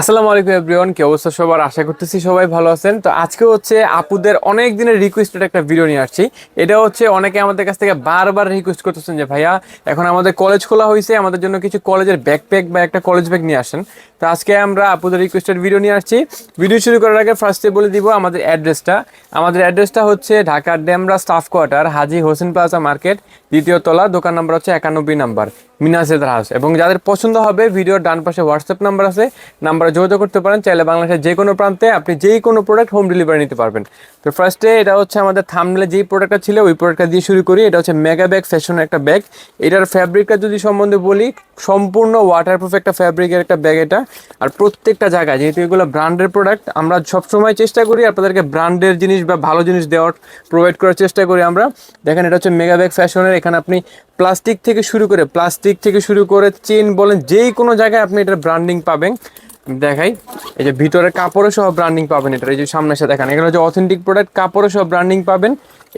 আসসালামু আলাইকুম এভরিওয়ান কি অবস্থা সবার? আশা করতেছি সবাই ভালো আছেন। তো আজকে হচ্ছে আপুদের অনেক দিনের রিকোয়েস্টেড একটা ভিডিও নিয়ে আসছি। এটা হচ্ছে অনেকে আমাদের কাছ থেকে বারবার রিকোয়েস্ট করতেছেন যে, ভাইয়া, এখন আমাদের কলেজ খোলা হয়েছে, আমাদের জন্য কিছু কলেজের ব্যাকপ্যাক বা একটা কলেজ ব্যাগ নিয়ে আসেন। তো আজকে আমরা আপুদের রিকোয়েস্টেড ভিডিও নিয়ে আসছি। ভিডিও শুরু করার আগে ফার্স্টে বলে দিব আমাদের অ্যাড্রেসটা আমাদের অ্যাড্রেসটা হচ্ছে ঢাকার Demra staff quarter Haji Hossain plaza market দ্বিতীয় তলা, দোকান নাম্বার হচ্ছে একানব্বই নাম্বার। মিনাসেদার হাউস এবং যাদের পছন্দ হবে ভিডিওর ডান পাশে হোয়াটসঅ্যাপ নাম্বার আছে নাম্বারে যোগাযোগ করতে পারেন। চাইলে বাংলাদেশের যে কোনো প্রান্তে আপনি যেই কোনো প্রোডাক্ট হোম ডেলিভারি নিতে পারবেন। তো ফার্স্টে এটা হচ্ছে আমাদের থামলে যেই প্রোডাক্টটা ছিল, ওই প্রোডাক্টটা দিয়ে শুরু করি। এটা হচ্ছে মেগা ব্যাগ ফ্যাশনের একটা ব্যাগ এটার ফ্যাব্রিকটা যদি সম্বন্ধে বলি, সম্পূর্ণ ওয়াটারপ্রুফ একটা ফ্যাব্রিকের একটা ব্যাগ এটা। আর প্রত্যেকটা জায়গায়, যেহেতু এগুলো ব্র্যান্ডের প্রোডাক্ট আমরা সবসময় চেষ্টা করি আপনাদেরকে ব্র্যান্ডের জিনিস বা ভালো জিনিস দেওয়ার প্রোভাইড করার চেষ্টা করি আমরা। দেখেন এটা হচ্ছে মেগা ব্যাগ ফ্যাশনের এখানে আপনি প্লাস্টিক থেকে শুরু করে, প্লাস্টিক থেকে শুরু করে চেন বলেন, যেই কোনো জায়গায় আপনি এটার ব্র্যান্ডিং পাবেন। দেখাই, এই যে ভিতরে কাপড়ে সহ ব্র্যান্ডিং পাবেন এটা এই যে সামনে সাথে দেখেন, এখানে হচ্ছে অথেন্টিক প্রোডাক্ট কাপড়ে সহ ব্র্যান্ডিং পাবেন।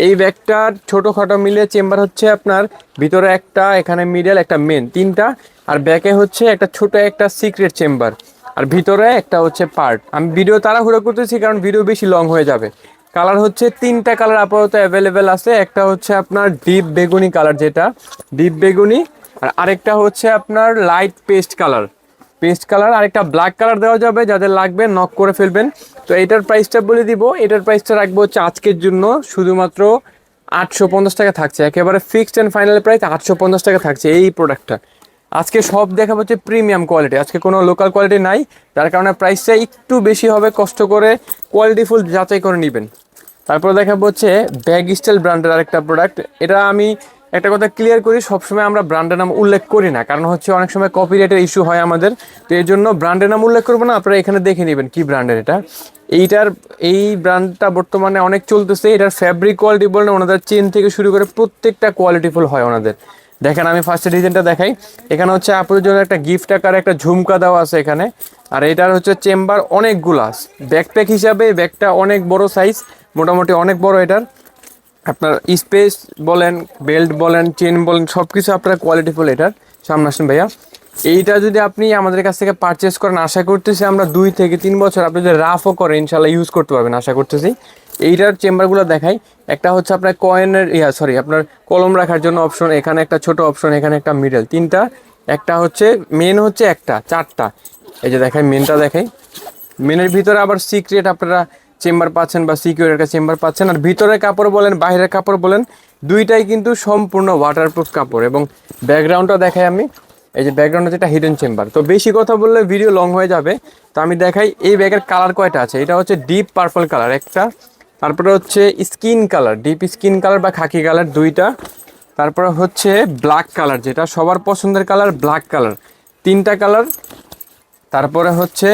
এই ব্যাগটার ছোটোখাটো মিলিয়ে চেম্বার হচ্ছে আপনার, ভিতরে একটা, এখানে মিডল একটা মেন তিনটা, আর ব্যাকে হচ্ছে একটা ছোট একটা সিক্রেট চেম্বার আর ভিতরে একটা হচ্ছে পার্ট আমি ভিডিও তাড়াহুড়ো করতেছি কারণ ভিডিও বেশি লং হয়ে যাবে। কালার হচ্ছে তিনটা কালার আপাতত অ্যাভেলেবেল আছে। একটা হচ্ছে আপনার ডিপ বেগুনি কালার যেটা ডিপ বেগুনি, আর আরেকটা হচ্ছে আপনার light paste colour. Paste colour আর একটা ব্ল্যাক কালার দেওয়া যাবে, যাদের লাগবে নক করে ফেলবেন। তো এটার প্রাইসটা বলে দিব, এটার প্রাইসটা রাখব হচ্ছে আজকের জন্য, শুধুমাত্র আটশো পঞ্চাশ টাকা থাকছে। একেবারে ফিক্সড অ্যান্ড ফাইনাল প্রাইস আটশো পঞ্চাশ টাকা থাকছে এই প্রোডাক্টটা আজকে সব দেখা হচ্ছে প্রিমিয়াম কোয়ালিটি আজকে কোনো লোকাল কোয়ালিটি নাই। যার কারণে প্রাইসটা একটু বেশি হবে, কষ্ট করে কোয়ালিটিফুল যাচাই করে নেবেন। তারপর দেখাবো হচ্ছে ব্যাগ স্টাইল ব্র্যান্ডের আরেকটা প্রোডাক্ট এটা আমি একটা কথা ক্লিয়ার করি, সবসময় আমরা ব্র্যান্ডের নাম উল্লেখ করি না, কারণ হচ্ছে অনেক সময় কপিরাইটের ইস্যু হয় আমাদের। তো এই জন্য ব্র্যান্ডের নাম উল্লেখ করব না, আপনারা এখানে দেখে নেবেন কি ব্র্যান্ডের এটা। এইটার, এই ব্র্যান্ডটা বর্তমানে অনেক চলতেছে, এটার ফ্যাব্রিক কোয়ালিটি বলেন ওনাদের চেন থেকে শুরু করে প্রত্যেকটা কোয়ালিটিফুল হয় ওনাদের। দেখেন আমি ফার্স্টে ডিজাইনটা দেখাই। এখানে হচ্ছে আপনাদের জন্য একটা গিফট আকারে একটা ঝুমকা দেওয়া আছে এখানে। আর এটার হচ্ছে চেম্বার অনেকগুলা। ব্যাকপ্যাক হিসাবে ব্যাগটা অনেক বড় সাইজ মোটামুটি অনেক বড় এটার। আপনার স্পেস বলেন, বেল্ট বলেন চেন বলেন সব কিছু আপনার কোয়ালিটিফুল এটার। সামনে আসেন ভাইয়া। এইটা যদি আপনি আমাদের কাছ থেকে পারচেস করেন, আশা করতেছি আমরা দুই থেকে তিন বছর আপনি যদি রাফও করেন ইনশাল্লাহ ইউজ করতে পারবেন, আশা করতেছি। এইটার চেম্বারগুলো দেখাই। একটা হচ্ছে আপনার কয়েনের ইয়া সরি আপনার কলম রাখার জন্য অপশন এখানে একটা ছোট অপশন এখানে একটা মিডল তিনটা, একটা হচ্ছে মেন হচ্ছে একটা, চারটা। এই যে দেখাই মেনটা দেখাই। মেনের ভিতরে আবার সিক্রেট আপনারা চেম্বার পাচ্ছেন বা সিকিউর একটা চেম্বার পাচ্ছেন। আর ভিতরের কাপড় বলেন, বাইরের কাপড় বলেন, দুইটাই কিন্তু সম্পূর্ণ ওয়াটারপ্রুফ কাপড়। এবং ব্যাকগ্রাউন্ডটা দেখাই আমি। এই যে ব্যাকগ্রাউন্ড হচ্ছে একটা হিডেন চেম্বার তো বেশি কথা বললে ভিডিও লং হয়ে যাবে। তো আমি দেখাই এই ব্যাগের কালার কয়টা আছে। এটা হচ্ছে ডিপ পার্পল কালার একটা। তারপরে হচ্ছে skin colour deep skin colour বা খাকি কালার দুইটা। তারপরে হচ্ছে ব্ল্যাক কালার যেটা সবার পছন্দের কালার ব্ল্যাক কালার তিনটা কালার তারপরে হচ্ছে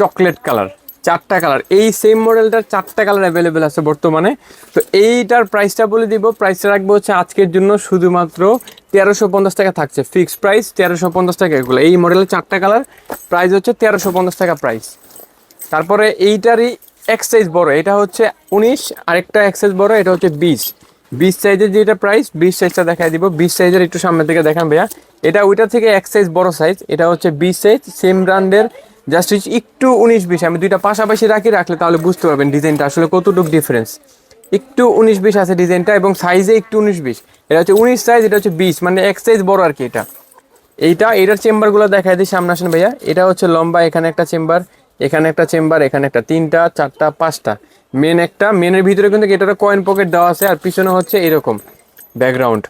চকলেট কালার চারটা কালার এই সেম মডেলটার চারটা কালার অ্যাভেলেবেল আছে বর্তমানে। তো এইটার প্রাইসটা বলে দিব। প্রাইসটা রাখব হচ্ছে আজকের জন্য শুধুমাত্র তেরোশো পঞ্চাশ টাকা থাকছে। ফিক্সড প্রাইস তেরোশো পঞ্চাশ টাকা এগুলো। এই মডেলের চারটা কালার প্রাইস হচ্ছে তেরোশো পঞ্চাশ টাকা প্রাইস তারপরে এইটারই এক সাইজ বড়। এটা হচ্ছে উনিশ, আরেকটা এক সাইজ বড়। এটা হচ্ছে বিশ। বিশ সাইজের যেটা প্রাইস বিশ সাইজটা দেখাই দিব। বিশ সাইজের একটু সামনের দিকে দেখান ভাইয়া। এটা ওইটা থেকে এক সাইজ বড় সাইজ এটা হচ্ছে বিশ সাইজ সেম ব্র্যান্ডের জাস্ট একটু উনিশ বিশ, আমি দুইটা পাশাপাশি রাখি, রাখলে তাহলে বুঝতে পারবেন ডিজাইনটা আসলে কতটুকু ডিফারেন্স একটু উনিশ বিশ আছে ডিজাইনটা এবং সাইজে একটু উনিশ বিশ। এটা হচ্ছে উনিশ সাইজ এটা হচ্ছে বিশ মানে এক সাইজ বড় আর কি এটা। এইটা, এটার চেম্বারগুলো দেখাই দিই সামনে আসেন ভাইয়া। এটা হচ্ছে লম্বা, এখানে একটা চেম্বার এখানে একটা চেম্বার এখানে একটা তিনটা, চারটা, পাঁচটা। মেন একটা মেনের ভিতরে কিন্তু এটার কয়েন পকেট দেওয়া আছে আর পিছনে হচ্ছে এরকম ব্যাকগ্রাউন্ড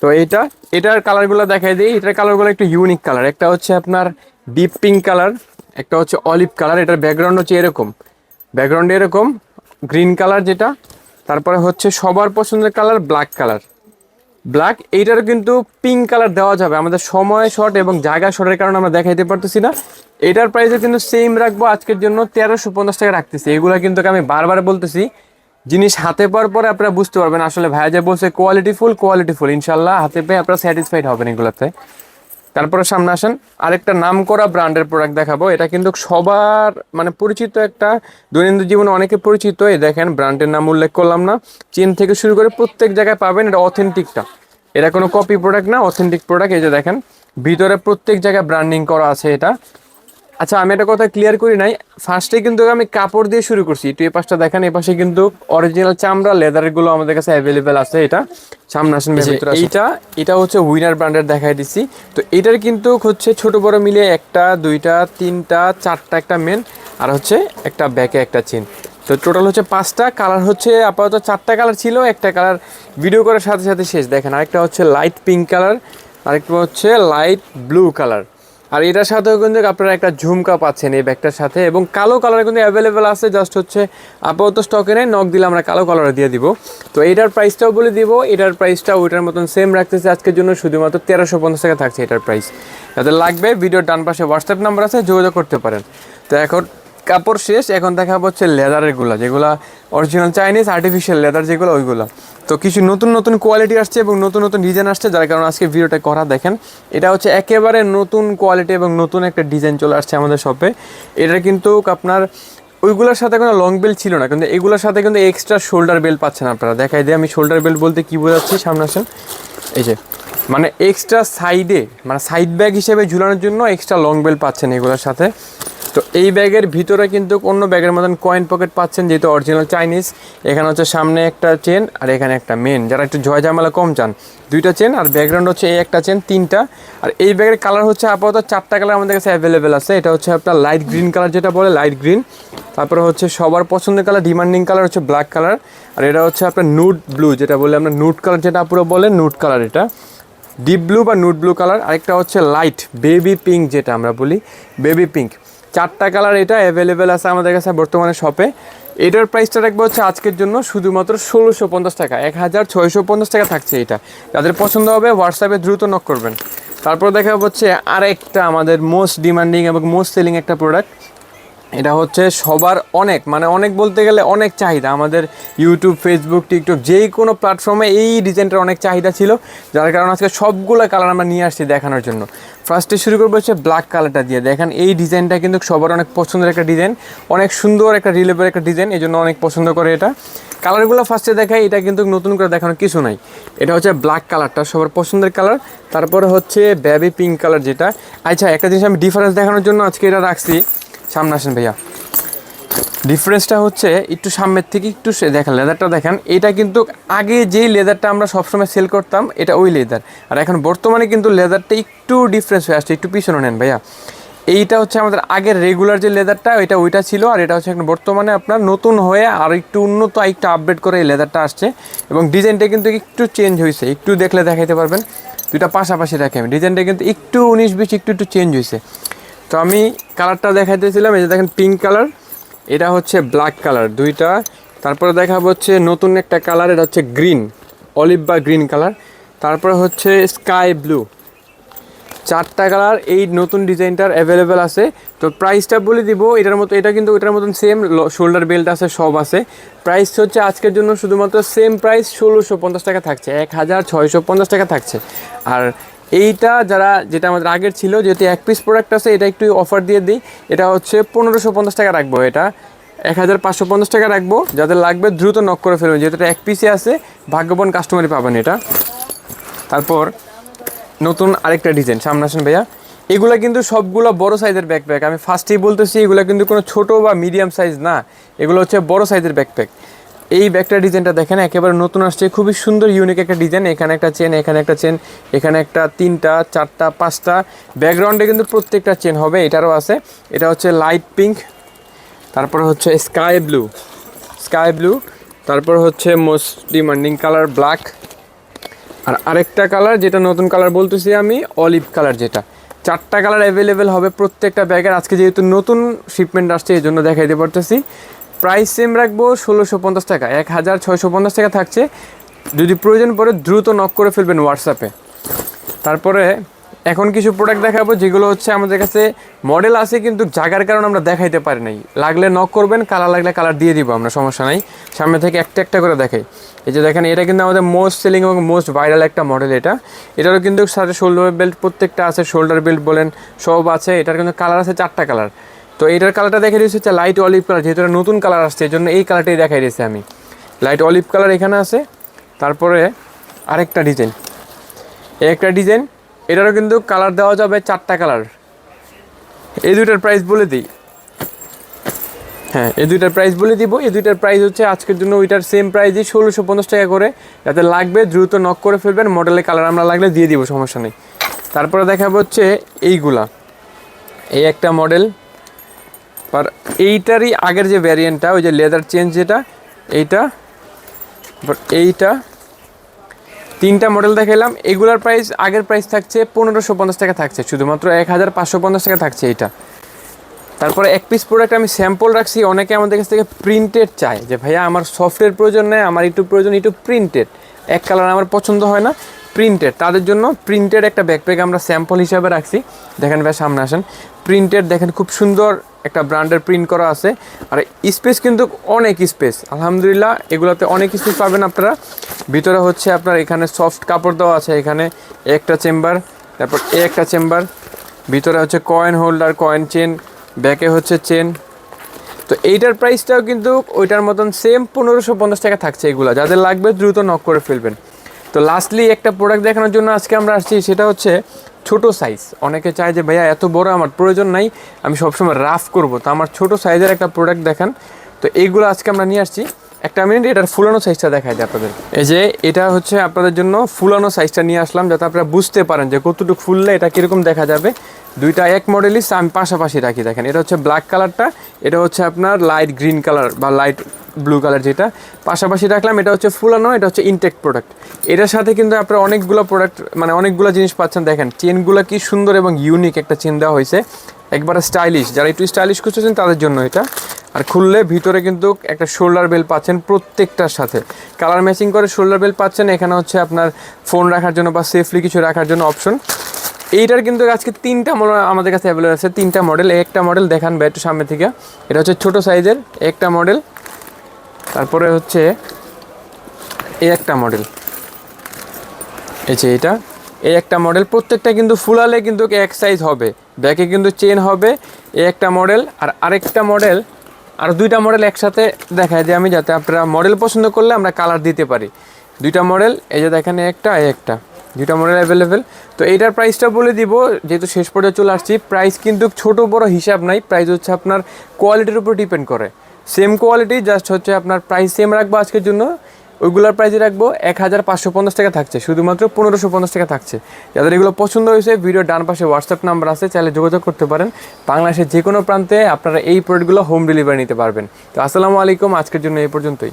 তো এটা এটার কালারগুলো দেখাই দিই। এটার কালারগুলো একটু ইউনিক কালার একটা হচ্ছে আপনার ডিপ পিঙ্ক কালার একটা হচ্ছে অলিভ কালার, এটার ব্যাকগ্রাউন্ড হচ্ছে এরকম। ব্যাকগ্রাউন্ড এরকম গ্রিন কালার যেটা, তারপরে হচ্ছে সবার পছন্দের কালার ব্ল্যাক কালার। ব্ল্যাক এইটার কিন্তু পিঙ্ক কালার দেওয়া যাবে। আমাদের সময় শর্ট এবং জায়গা শর্টের কারণে আমরা দেখাইতে পারতেছি না। এটার প্রাইসে কিন্তু সেম রাখব, আজকের জন্য তেরোশো পঞ্চাশ টাকা রাখতেছি। এগুলো কিন্তু আমি বারবার বলতেছি, জিনিস হাতে পাওয়ার পরে আপনারা বুঝতে পারবেন আসলে ভাইয়া যে বলছে কোয়ালিটি ফুল কোয়ালিটি ফুল ইনশাল্লাহ হাতে পেয়ে আপনারা স্যাটিসফাইড হবেন এগুলোতে। তারপরে সামনে আসেন, আরেকটা নাম করা ব্র্যান্ডের প্রোডাক্ট দেখাবো। এটা কিন্তু সবার মানে পরিচিত একটা দৈনন্দিন জীবনে অনেকে পরিচিত। এই দেখেন ব্র্যান্ডের নাম উল্লেখ করলাম না। চীন থেকে শুরু করে প্রত্যেক জায়গায় পাবেন, এটা অথেন্টিকটা এটা কোনো কপি প্রোডাক্ট না অথেন্টিক প্রোডাক্ট এই যে দেখেন, ভিতরে প্রত্যেক জায়গায় ব্র্যান্ডিং করা আছে এটা। আচ্ছা আমি একটা কথা ক্লিয়ার করি নাই। ফার্স্টে কিন্তু আমি কাপড় দিয়ে শুরু করছি। একটু এই পাশটা দেখেন এই পাশে কিন্তু অরিজিনাল চামড়া লেদারেরগুলো আমাদের কাছে অ্যাভেলেবেল আছে এটা। সামনে আসেন। এইটা এটা হচ্ছে উইনার ব্র্যান্ডের দেখাই দিছি তো এটার কিন্তু হচ্ছে ছোট বড় মিলে একটা দুইটা তিনটা চারটা একটা মেন আর হচ্ছে একটা ব্যাকে একটা চেন তো টোটাল হচ্ছে পাঁচটা কালার হচ্ছে আপাতত চারটা কালার ছিল একটা কালার ভিডিও করার সাথে সাথে শেষ। দেখেন আরেকটা হচ্ছে লাইট পিঙ্ক কালার আরেকটা হচ্ছে লাইট ব্লু কালার আর এটার সাথেও কিন্তু আপনারা একটা ঝুমকা পাচ্ছেন এই ব্যাগটার সাথে এবং কালো কালার কিন্তু অ্যাভেলেবেল আছে জাস্ট হচ্ছে আপাতত স্টকে নেই নখ দিলে আমরা কালো কালার দিয়ে দিব। তো এটার প্রাইসটাও বলে দিব, এটার প্রাইসটা ওইটার মতন সেম রাখতেছে আজকের জন্য, শুধুমাত্র তেরোশো পঞ্চাশ টাকা থাকছে এটার প্রাইস যাদের লাগবে ভিডিওর ডান পাশে হোয়াটসঅ্যাপ নাম্বার আছে, যোগাযোগ করতে পারেন। তো এখন কাপড় শেষ, এখন দেখা হচ্ছে লেদারেরগুলা, যেগুলা অরিজিনাল চাইনিজ আর্টিফিশিয়াল লেদার যেগুলো, ওইগুলো। তো কিছু নতুন নতুন কোয়ালিটি আসছে এবং নতুন নতুন ডিজাইন আসছে, যার কারণে আজকে ভিডিওটা করা দেখেন। এটা হচ্ছে একেবারে নতুন কোয়ালিটি এবং নতুন একটা ডিজাইন চলে আসছে আমাদের শপে এটা কিন্তু আপনার ওইগুলোর সাথে কোনো লং বেল্ট ছিল না, কিন্তু এগুলোর সাথে কিন্তু এক্সট্রা শোল্ডার বেল্ট পাচ্ছেন আপনারা। দেখাই দিয়ে আমি শোল্ডার বেল্ট বলতে কি বোঝাচ্ছি, সামনে আসেন। এই যে মানে এক্সট্রা সাইডে মানে সাইড ব্যাগ হিসেবে ঝুলানোর জন্য এক্সট্রা লং বেল্ট পাচ্ছেন এগুলোর সাথে। তো এই ব্যাগের ভিতরে কিন্তু অন্য ব্যাগের মতন কয়েন পকেট পাচ্ছেন, যেহেতু অরিজিনাল চাইনিজ এখানে হচ্ছে সামনে একটা চেন আর এখানে একটা মেন যারা একটু জয় ঝামেলা কম চান, দুইটা চেন আর ব্যাকগ্রাউন্ড হচ্ছে এই একটা চেন তিনটা। আর এই ব্যাগের কালার হচ্ছে আপাতত চারটা কালার আমাদের কাছে অ্যাভেলেবেল আছে। এটা হচ্ছে আপনার লাইট গ্রিন কালার যেটা বলে লাইট গ্রিন তারপরে হচ্ছে সবার পছন্দের কালার ডিমান্ডিং কালার হচ্ছে ব্ল্যাক কালার আর এটা হচ্ছে আপনার নুট ব্লু যেটা বলে আমরা নুট কালার যেটা পুরো বলে নুট কালার এটা। ডিপ ব্লু বা নুট ব্লু কালার আরেকটা হচ্ছে লাইট বেবি পিঙ্ক যেটা আমরা বলি বেবি পিঙ্ক চারটা কালার এটা অ্যাভেলেবেল আছে আমাদের কাছে বর্তমানে শপে এটার প্রাইসটা রাখব হচ্ছে আজকের জন্য শুধুমাত্র ষোলোশো পঞ্চাশ টাকা, এক হাজার ছয়শো পঞ্চাশ টাকা থাকছে এটা। যাদের পছন্দ হবে হোয়াটসঅ্যাপে দ্রুত নক করবেন। তারপর দেখা হচ্ছে আরেকটা আমাদের মোস্ট ডিমান্ডিং এবং মোস্ট সেলিং একটা প্রোডাক্ট এটা হচ্ছে সবার অনেক মানে অনেক বলতে গেলে অনেক চাহিদা। আমাদের ইউটিউব ফেসবুক টিকটক যেই কোনো প্ল্যাটফর্মে এই ডিজাইনটার অনেক চাহিদা ছিল, যার কারণে আজকে সবগুলো কালার আমরা নিয়ে আসছি দেখানোর জন্য। ফার্স্টে শুরু করব হচ্ছে ব্ল্যাক কালারটা দিয়ে। দেখেন, এই ডিজাইনটা কিন্তু সবার অনেক পছন্দের একটা ডিজাইন অনেক সুন্দর একটা রিলেবল একটা ডিজাইন এই জন্য অনেক পছন্দ করে এটা। কালারগুলো ফার্স্টে দেখাই, এটা কিন্তু নতুন করে দেখানোর কিছু নাই। এটা হচ্ছে ব্ল্যাক কালারটা সবার পছন্দের কালার তারপরে হচ্ছে ব্যাবি পিঙ্ক কালার যেটা। আচ্ছা একটা জিনিস আমি ডিফারেন্স দেখানোর জন্য আজকে এটা রাখছি। সামনে আসেন ভাইয়া। ডিফারেন্সটা হচ্ছে একটু সামনের থেকে একটু দেখেন লেদারটা দেখেন, এটা কিন্তু আগে যেই লেদারটা আমরা সবসময় সেল করতাম, এটা ওই লেদার আর এখন বর্তমানে কিন্তু লেদারটা একটু ডিফারেন্স হয়ে আসছে, একটু পিছনে নেন ভাইয়া। এইটা হচ্ছে আমাদের আগের রেগুলার যে লেদারটা ওইটা ওইটা ছিল, আর এটা হচ্ছে এখন বর্তমানে আপনার নতুন হয়ে আর একটু উন্নত একটু আপডেট করে এই লেদারটা আসছে। এবং ডিজাইনটা কিন্তু একটু চেঞ্জ হয়েছে, একটু দেখলে দেখাইতে পারবেন। দুইটা পাশাপাশি রাখে আমি। ডিজাইনটা কিন্তু একটু উনিশ বিশ, একটু একটু চেঞ্জ হয়েছে। তো আমি কালারটা দেখাইতেছিলাম, এই যে দেখেন পিঙ্ক কালার, এটা হচ্ছে ব্ল্যাক কালার দুইটা। তারপরে দেখাবো হচ্ছে নতুন একটা কালার, এটা হচ্ছে গ্রিন অলিভ বা গ্রিন কালার। তারপরে হচ্ছে স্কাই ব্লু চারটা কালার, এই নতুন ডিজাইনটার অ্যাভেলেবেল আছে। তো প্রাইসটা বলে দিব, এটার মতো, এটা কিন্তু এটার মতন সেম শোল্ডার বেল্ট আছে, সব আছে। প্রাইস হচ্ছে আজকের জন্য শুধুমাত্র সেম প্রাইস ষোলোশো পঞ্চাশ টাকা থাকছে, এক হাজার ছয়শো পঞ্চাশ টাকা থাকছে। আর এইটা যারা, যেটা আমাদের আগের ছিল, যেহেতু এক পিস প্রোডাক্ট আছে, এটা একটু অফার দিয়ে দিই। এটা হচ্ছে পনেরোশো পঞ্চাশ টাকা রাখব এটা। এক হাজার পাঁচশো পঞ্চাশ টাকা রাখব। যাদের লাগবে দ্রুত নক করে ফেলবেন যেহেতু এটা এক পিসে আছে, ভাগ্যবান কাস্টমারই পাবেন এটা। তারপর নতুন আরেকটা ডিজাইন সামনে আসেন ভাইয়া। এগুলো কিন্তু সবগুলো বড় সাইজের ব্যাকপ্যাক আমি ফার্স্টেই বলতেছি, এগুলো কিন্তু কোনো ছোট বা মিডিয়াম সাইজ না। এগুলো হচ্ছে বড় সাইজের ব্যাকপ্যাক এই ব্যাগটার ডিজাইনটা দেখেন, একেবারে নতুন আসছে, খুবই সুন্দর ইউনিক একটা ডিজাইন। এখানে একটা চেন এখানে একটা চেন এখানে একটা তিনটা, চারটা, পাঁচটা। ব্যাকগ্রাউন্ডে কিন্তু প্রত্যেকটা চেন হবে, এটারও আছে। এটা হচ্ছে লাইট পিঙ্ক তারপর হচ্ছে স্কাই ব্লু স্কাই ব্লু তারপর হচ্ছে মোস্ট ডিমান্ডিং কালার ব্ল্যাক আর আরেকটা কালার যেটা নতুন কালার বলতেছি আমি অলিভ কালার যেটা। চারটা কালার অ্যাভেলেবেল হবে প্রত্যেকটা ব্যাগের আজকে যেহেতু নতুন শিপমেন্ট আসছে এই জন্য দেখাইতে পারতেছি। প্রাইস সেম রাখব ষোলোশো পঞ্চাশ টাকা এক হাজার ছয়শো পঞ্চাশ টাকা থাকছে। যদি প্রয়োজন পড়ে দ্রুত নক করে ফেলবেন হোয়াটসঅ্যাপে তারপরে এখন কিছু প্রোডাক্ট দেখাবো, যেগুলো হচ্ছে আমাদের কাছে মডেল আছে, কিন্তু জাগার কারণে আমরা দেখাইতে পারি নাই। লাগলে নক করবেন কালার লাগলে কালার দিয়ে দিব আমরা, সমস্যা নাই। সামনে থেকে একটা একটা করে দেখাই। এই যে দেখেন, এটা কিন্তু আমাদের মোস্ট সেলিং এবং মোস্ট ভাইরাল একটা মডেল এটা। এটারও কিন্তু সাথে শোল্ডার বেল্ট প্রত্যেকটা আছে শোল্ডার বেল্ট বলেন, সব আছে। এটার কিন্তু কালার আছে চারটা কালার তো এটার কালারটা দেখে দিয়েছে হচ্ছে লাইট অলিভ কালার যেহেতু এটা নতুন কালার আসছে এই জন্য এই কালারটাই দেখাই দিয়েছি আমি। লাইট অলিভ কালার এখানে আছে, তারপরে আরেকটা ডিজাইন এই একটা ডিজাইন এটারও কিন্তু কালার দেওয়া যাবে চারটা কালার এই দুইটার প্রাইস বলে দিই। হ্যাঁ এই দুইটার প্রাইস বলে দিব। এই দুইটার প্রাইস হচ্ছে আজকের জন্য ওইটার সেম প্রাইসই ষোলোশো পঞ্চাশ টাকা করে। যাতে লাগবে, দ্রুত নক করে ফেলবেন মডেলের কালার আমরা লাগলে দিয়ে দিব, সমস্যা নেই। তারপরে দেখাবো হচ্ছে এইগুলা। এই একটা মডেল আর এইটারই আগের যে ভ্যারিয়েন্টটা ওই যে লেদার চেঞ্জ যেটা, এইটা এইটা, তিনটা মডেল দেখালাম এগুলার প্রাইস আগের প্রাইস থাকছে পনেরোশো পঞ্চাশ টাকা থাকছে, শুধুমাত্র এক হাজার পাঁচশো পঞ্চাশ টাকা থাকছে এইটা। তারপরে এক পিস প্রোডাক্ট আমি স্যাম্পল রাখছি, অনেকে আমাদের কাছ থেকে প্রিন্টেড চায় যে, ভাইয়া, আমার সফটওয়্যার প্রয়োজন নেই, আমার একটু প্রয়োজন, একটু প্রিন্টেড এক কালার আমার পছন্দ হয় না প্রিন্টেড তাদের জন্য প্রিন্টেড একটা ব্যাকপ্যাক আমরা স্যাম্পল হিসাবে রাখছি। দেখেন ভাই সামনে আসেন। প্রিন্টেড দেখেন, খুব সুন্দর একটা ব্র্যান্ডের প্রিন্ট করা আছে। আর স্পেস কিন্তু অনেক স্পেস আলহামদুলিল্লাহ, এগুলোতে অনেক স্পেস পাবেন আপনারা। ভিতরে হচ্ছে আপনার এখানে সফট কাপড় দেওয়া আছে, এখানে একটা চেম্বার তারপর এ একটা চেম্বার ভিতরে হচ্ছে কয়েন হোল্ডার কয়েন চেন ব্যাকে হচ্ছে চেন তো এইটার প্রাইসটাও কিন্তু ওইটার মতন সেম পনেরোশো পঞ্চাশ টাকা থাকছে এগুলো। যাদের লাগবে দ্রুত নক করে ফেলবেন। তো লাস্টলি একটা প্রোডাক্ট দেখানোর জন্য আজকে আমরা আসছি, সেটা হচ্ছে ছোট সাইজ অনেকে চায় যে, ভাইয়া, এত বড় আমার প্রয়োজন নাই, আমি সবসময় রাফ করব। তো আমার ছোট সাইজের একটা প্রোডাক্ট দেখান। তো এইগুলো আজকে আমরা নিয়ে আসছি। একটা মিনিট এটার ফুলানো সাইজটা দেখাই যায় আপনাদের। এই যে, এটা হচ্ছে আপনাদের জন্য ফুলানো সাইজটা নিয়ে আসলাম, যাতে আপনারা বুঝতে পারেন যে কতটুকু ফুললে এটা কীরকম দেখা যাবে। দুইটা এক মডেলই আমি পাশাপাশি রাখি, দেখেন। এটা হচ্ছে ব্ল্যাক কালারটা এটা হচ্ছে আপনার লাইট গ্রিন কালার বা লাইট ব্লু কালার যেটা। পাশাপাশি রাখলাম, এটা হচ্ছে ফুলানো, এটা হচ্ছে ইনটেক প্রোডাক্ট এটার সাথে কিন্তু আপনারা অনেকগুলো প্রোডাক্ট মানে অনেকগুলো জিনিস পাচ্ছেন। দেখেন, চেনগুলো কি সুন্দর এবং ইউনিক একটা চেন দেওয়া হয়েছে। একবারে স্টাইলিশ যারা একটু স্টাইলিশ খুঁজছেন তাদের জন্য এটা। আর খুললে ভিতরে কিন্তু একটা শোল্ডার বেল পাচ্ছেন প্রত্যেকটার সাথে। কালার ম্যাচিং করে শোল্ডার বেল পাচ্ছেন। এখানে হচ্ছে আপনার ফোন রাখার জন্য বা সেফলি কিছু রাখার জন্য অপশন এইটার কিন্তু আজকে তিনটা মডেল আমাদের কাছে অ্যাভেলেবল আছে। তিনটা মডেল একটা মডেল দেখান ব্যাট সামনে থেকে। এটা হচ্ছে ছোট সাইজের একটা মডেল তারপরে হচ্ছে এই একটা মডেল এই যে এটা এই একটা মডেল প্রত্যেকটা কিন্তু ফুলালে কিন্তু এক সাইজ হবে। ব্যাকে কিন্তু চেন হবে। এই একটা মডেল আর আরেকটা মডেল আর দুইটা মডেল একসাথে দেখায় দিই আমি যাতে আপনারা মডেল পছন্দ করলে আমরা কালার দিতে পারি। দুইটা মডেল এই যে দেখেন একটা, এই একটা। দুইটা মডেল অ্যাভেলেবেল তো এইটার প্রাইসটা বলে দিব, যেহেতু শেষ পর্যায়ে চলে আসছি প্রাইস কিন্তু ছোট বড় হিসাব নাই। প্রাইস হচ্ছে আপনার কোয়ালিটির উপর ডিপেন্ড করে। সেম কোয়ালিটি জাস্ট হচ্ছে আপনার প্রাইস সেম রাখব আজকের জন্য। ওইগুলোর প্রাইসে রাখব এক হাজার পাঁচশো পঞ্চাশ টাকা থাকছে, শুধুমাত্র পনেরোশো পঞ্চাশ টাকা থাকছে। যাদের এগুলো পছন্দ হয়েছে ভিডিও ডান পাশে হোয়াটসঅ্যাপ নাম্বার আছে, চাইলে যোগাযোগ করতে পারেন। বাংলাদেশের যে কোনো প্রান্তে আপনারা এই প্রোডাক্টগুলো হোম ডেলিভারি নিতে পারবেন। তো আসসালামু আলাইকুম, আজকের জন্য এই পর্যন্তই।